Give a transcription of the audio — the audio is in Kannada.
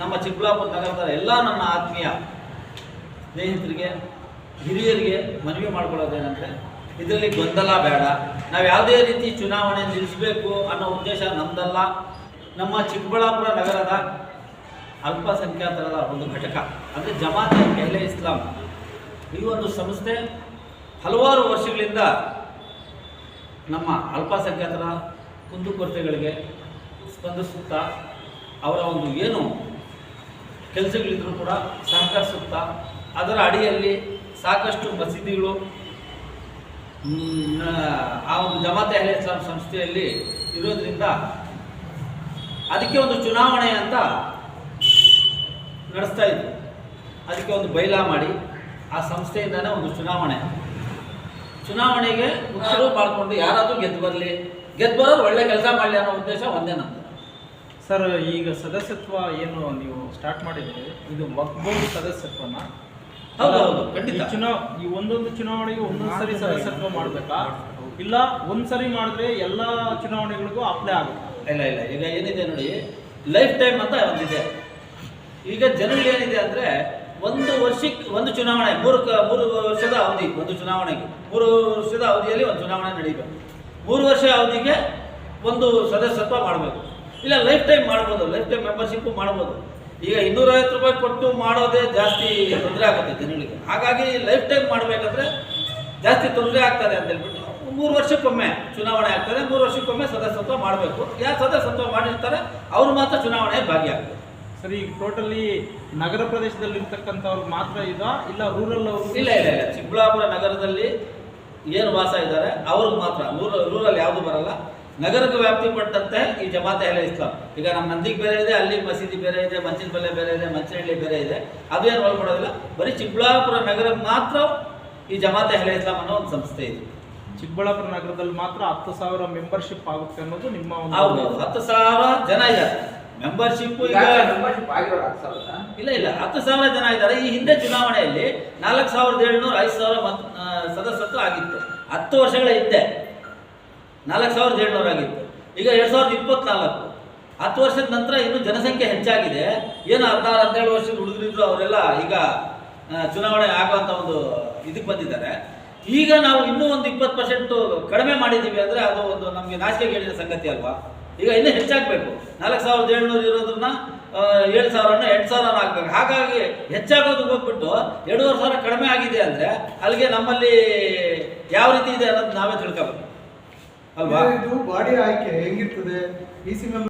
ನಮ್ಮ ಚಿಕ್ಕಬಳ್ಳಾಪುರ ನಗರದ ಎಲ್ಲ ನನ್ನ ಆತ್ಮೀಯ ಸ್ನೇಹಿತರಿಗೆ, ಹಿರಿಯರಿಗೆ ಮನವಿ ಮಾಡ್ಕೊಳ್ಳೋದೇನೆಂದರೆ, ಇದರಲ್ಲಿ ಗೊಂದಲ ಬೇಡ. ನಾವು ಯಾವುದೇ ರೀತಿ ಚುನಾವಣೆ ನಿಲ್ಲಿಸಬೇಕು ಅನ್ನೋ ಉದ್ದೇಶ ನಮ್ಮದಲ್ಲ ನಮ್ಮ ಚಿಕ್ಕಬಳ್ಳಾಪುರ ನಗರದ ಅಲ್ಪಸಂಖ್ಯಾತರ ಒಂದು ಘಟಕ, ಅಂದರೆ ಜಮಾತ್ ಎಲ್ಲೇ ಇಸ್ಲಾಂ. ಈ ಒಂದು ಸಂಸ್ಥೆ ಹಲವಾರು ವರ್ಷಗಳಿಂದ ನಮ್ಮ ಅಲ್ಪಸಂಖ್ಯಾತರ ಕುಂದುಕೊರತೆಗಳಿಗೆ ಸ್ಪಂದಿಸುತ್ತಾ, ಅವರ ಒಂದು ಏನು ಕೆಲಸಗಳಿದ್ರು ಕೂಡ ಸಹಕರಿಸುತ್ತಾ ಅದರ ಅಡಿಯಲ್ಲಿ ಸಾಕಷ್ಟು ಮಸೀದಿಗಳು ಆ ಒಂದು ಜಮಾತೆ ಅಹ್ಲೆ ಇಸ್ಲಾಂ ಸಂಸ್ಥೆಯಲ್ಲಿ ಇರೋದ್ರಿಂದ ಅದಕ್ಕೆ ಒಂದು ಚುನಾವಣೆ ಅಂತ ನಡೆಸ್ತಾ ಇದ್ರು. ಅದಕ್ಕೆ ಒಂದು ಬೈಲಾ ಮಾಡಿ ಆ ಸಂಸ್ಥೆಯಿಂದನೇ ಒಂದು ಚುನಾವಣೆ. ಚುನಾವಣೆಗೆ ಮುಖ್ಯರು ಮಾಡ್ಕೊಂಡು ಯಾರಾದರೂ ಗೆದ್ದು ಬರಲಿ. ಗೆದ್ದು ಬರೋರು ಒಳ್ಳೆ ಕೆಲಸ ಮಾಡಲಿ ಅನ್ನೋ ಉದ್ದೇಶ ಒಂದೇ ನಮ್ಮದು ಸರ್ ಈಗ ಸದಸ್ಯತ್ವ ಏನು ನೀವು ಸ್ಟಾರ್ಟ್ ಮಾಡಿದ್ರಿ? ಇದು ವಕ್ಫ್ ಬೋರ್ಡ್ ಸದಸ್ಯತ್ವನ? ಹೌದು, ಹೌದು, ಖಂಡಿತ. ಈ ಚುನಾವ್ ಈ ಒಂದೊಂದು ಚುನಾವಣೆಗೆ ಒಂದೊಂದು ಸರಿ ಸದಸ್ಯತ್ವ ಮಾಡಬೇಕಾ? ಇಲ್ಲ ಒಂದ್ಸರಿ ಮಾಡಿದ್ರೆ ಎಲ್ಲ ಚುನಾವಣೆಗಳಿಗೂ ಅಪ್ಲೈ ಆಗುತ್ತೆ? ಇಲ್ಲ ಇಲ್ಲ ಈಗ ಏನಿದೆ ನೋಡಿ ಲೈಫ್ ಟೈಮ್ ಅಂತ ಒಂದಿದೆ ಈಗ ಜನರಿಗೆ ಏನಿದೆ ಅಂದರೆ ಒಂದು ವರ್ಷಕ್ಕೆ ಒಂದು ಚುನಾವಣೆ ಮೂರು ಕ ಮೂರು ವರ್ಷದ ಅವಧಿ ಒಂದು ಚುನಾವಣೆಗೆ. ಮೂರು ವರ್ಷದ ಅವಧಿಯಲ್ಲಿ ಒಂದು ಚುನಾವಣೆ ನಡೀಬೇಕು. ಮೂರು ವರ್ಷ ಅವಧಿಗೆ ಒಂದು ಸದಸ್ಯತ್ವ ಮಾಡಬೇಕು. ಇಲ್ಲ ಲೈಫ್ ಟೈಮ್ ಮಾಡ್ಬೋದು ಲೈಫ್ ಟೈಮ್ ಮೆಂಬರ್ಶಿಪ್ ಮಾಡ್ಬೋದು. ಈಗ ಇನ್ನೂರೈವತ್ತು ರೂಪಾಯಿ ಕೊಟ್ಟು ಮಾಡೋದೇ ಜಾಸ್ತಿ ತೊಂದರೆ ಆಗುತ್ತೆ ಜನಗಳಿಗೆ. ಹಾಗಾಗಿ ಲೈಫ್ ಟೈಮ್ ಮಾಡಬೇಕಂದ್ರೆ ಜಾಸ್ತಿ ತೊಂದರೆ ಆಗ್ತದೆ ಅಂತ ಹೇಳ್ಬಿಟ್ಟು ಮೂರು ವರ್ಷಕ್ಕೊಮ್ಮೆ ಚುನಾವಣೆ ಆಗ್ತದೆ ಮೂರು ವರ್ಷಕ್ಕೊಮ್ಮೆ ಸದಸ್ಯತ್ವ ಮಾಡಬೇಕು. ಯಾರು ಸದಸ್ಯತ್ವ ಮಾಡಿರ್ತಾರೆ ಅವರು ಮಾತ್ರ ಚುನಾವಣೆ ಭಾಗಿಯಾಗ್ತಾರೆ ಸರಿ ಈಗ ಟೋಟಲಿ ನಗರ ಪ್ರದೇಶದಲ್ಲಿ ಇರ್ತಕ್ಕಂಥವ್ರು ಮಾತ್ರ ಇದ ಇಲ್ಲ ರೂರಲ್ ಅವರು? ಇಲ್ಲ ಇಲ್ಲ ಇಲ್ಲ. ಚಿಕ್ಕಬಳ್ಳಾಪುರ ನಗರದಲ್ಲಿ ಏನು ವಾಸ ಇದ್ದಾರೆ ಅವ್ರಿಗೆ ಮಾತ್ರ. ರೂರಲ್ ರೂರಲ್ ಯಾವುದು ಬರಲ್ಲ. ನಗರಕ್ಕೆ ವ್ಯಾಪ್ತಿ ಪಟ್ಟಂತೆ ಈ ಜಮಾತೆ ಅಹ್ಲೆ ಇಸ್ಲಾಂ. ಈಗ ನಮ್ಮ ನಂದಿಗೆ ಬೇರೆ ಇದೆ ಅಲ್ಲಿ ಮಸೀದಿ ಬೇರೆ ಇದೆ ಮಂಚಿನಪಲ್ಲೆ ಬೇರೆ ಇದೆ ಮಂಚನಹಳ್ಳಿ ಬೇರೆ ಇದೆ. ಅದೇನು ಒಳಪಡೋದಿಲ್ಲ ಬರೀ ಚಿಕ್ಕಬಳ್ಳಾಪುರ ನಗರ ಮಾತ್ರ ಈ ಜಮಾತೆ ಅಹ್ಲೆ ಇಸ್ಲಾಂ ಅನ್ನೋ ಒಂದು ಸಂಸ್ಥೆ ಇದೆ. ಚಿಕ್ಕಬಳ್ಳಾಪುರ ನಗರದಲ್ಲಿ ಮಾತ್ರ ಹತ್ತು ಸಾವಿರ ಮೆಂಬರ್ಶಿಪ್ ಆಗುತ್ತೆ ಅನ್ನೋದು ನಿಮ್ಮ ಹೌದು ಒಂದು ಹತ್ತು ಸಾವಿರ ಜನ ಇದ್ದಾರೆ. ಮೆಂಬರ್ಶಿಪ್ ಇಲ್ಲ ಇಲ್ಲ ಹತ್ತು ಸಾವಿರ ಜನ ಇದ್ದಾರೆ. ಈ ಹಿಂದೆ ಚುನಾವಣೆಯಲ್ಲಿ ನಾಲ್ಕು ಸಾವಿರದ ಏಳ್ನೂರ ಐದು ಸಾವಿರ ಮತ್ ಸದಸ್ಯತ್ವ ಆಗಿತ್ತು. ಹತ್ತು ವರ್ಷಗಳ ಹಿಂದೆ. ನಾಲ್ಕು ಸಾವಿರದ ಏಳ್ನೂರು ಆಗಿತ್ತು. ಈಗ ಎರಡು ಸಾವಿರದ ಇಪ್ಪತ್ನಾಲ್ಕು. ಹತ್ತು ವರ್ಷದ ನಂತರ ಇನ್ನು ಜನಸಂಖ್ಯೆ ಹೆಚ್ಚಾಗಿದೆ. ಏನು ಹದಿನಾರು ಹದಿನೇಳು ವರ್ಷದ ಹುಡುಗರಿದ್ರು ಅವರೆಲ್ಲ ಈಗ ಚುನಾವಣೆ ಆಗುವಂಥ ಒಂದು ಇದಕ್ಕೆ ಬಂದಿದ್ದಾರೆ. ಈಗ ನಾವು ಇನ್ನೂ ಒಂದು ಇಪ್ಪತ್ತು ಪರ್ಸೆಂಟು ಕಡಿಮೆ ಮಾಡಿದ್ದೀವಿ ಅಂದರೆ ಅದು ಒಂದು ನಮಗೆ ನಾಚಿಕೆ ಹೇಳಿದ ಸಂಗತಿ ಅಲ್ವಾ? ಈಗ ಇನ್ನೂ ಹೆಚ್ಚಾಗಬೇಕು. ನಾಲ್ಕು ಸಾವಿರದ ಏಳ್ನೂರು ಇರೋದನ್ನ ಏಳು ಸಾವಿರನ ಎಂಟು ಸಾವಿರನ ಆಗಬೇಕು ಹಾಗಾಗಿ ಹೆಚ್ಚಾಗೋದು ಹೋಗ್ಬಿಟ್ಟು ಎರಡೂವರೆ ಸಾವಿರ ಕಡಿಮೆ ಆಗಿದೆ ಅಂದರೆ ಅಲ್ಲಿಗೆ ನಮ್ಮಲ್ಲಿ ಯಾವ ರೀತಿ ಇದೆ ಅನ್ನೋದು ನಾವೇ ತಿಳ್ಕೊಬೇಕು. ಅಲ್ವಾ? ಇದು ಬಾಡಿ ಆಯ್ಕೆ ಹೆಂಗಿರ್ತದೆ? ಈ ಸಿ